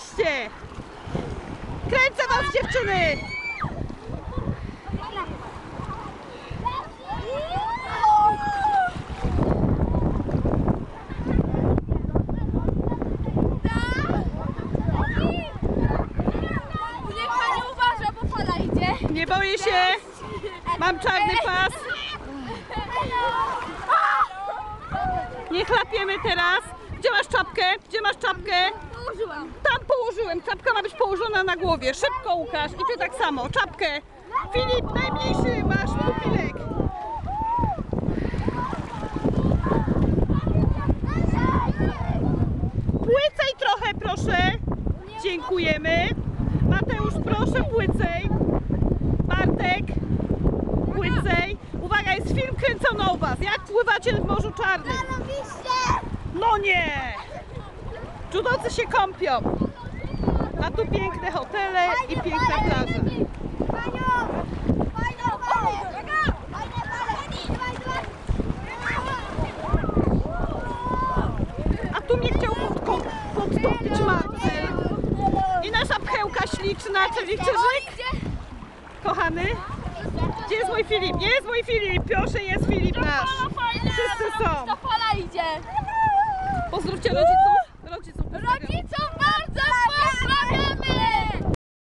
11. Kręcę was dziewczyny. Niech pani uważa, bo fala idzie. Nie boję się. Mam czarny pas. Nie chlapiemy teraz. Gdzie masz czapkę? Gdzie masz czapkę? Położyłam. Tam położyłem. Czapka na głowie. Szybko Łukasz. I ty tak samo. Czapkę. Filip, najmniejszy masz pupilek. Płycej trochę, proszę. Dziękujemy. Mateusz, proszę płycej. Bartek, płycej. Uwaga, jest film kręcony o was. Jak pływacie w Morzu Czarnym? No nie! Judocy się kąpią. A tu piękne hotele i piękna plaża. A tu mnie chciał pod, podtopić Marcel. I nasza pchełka śliczna, czyli Czyżyk. Kochany, gdzie jest mój Filip? Jest mój Filip, proszę, jest Filip nasz. Wszyscy są. Pozdrówcie rodziców.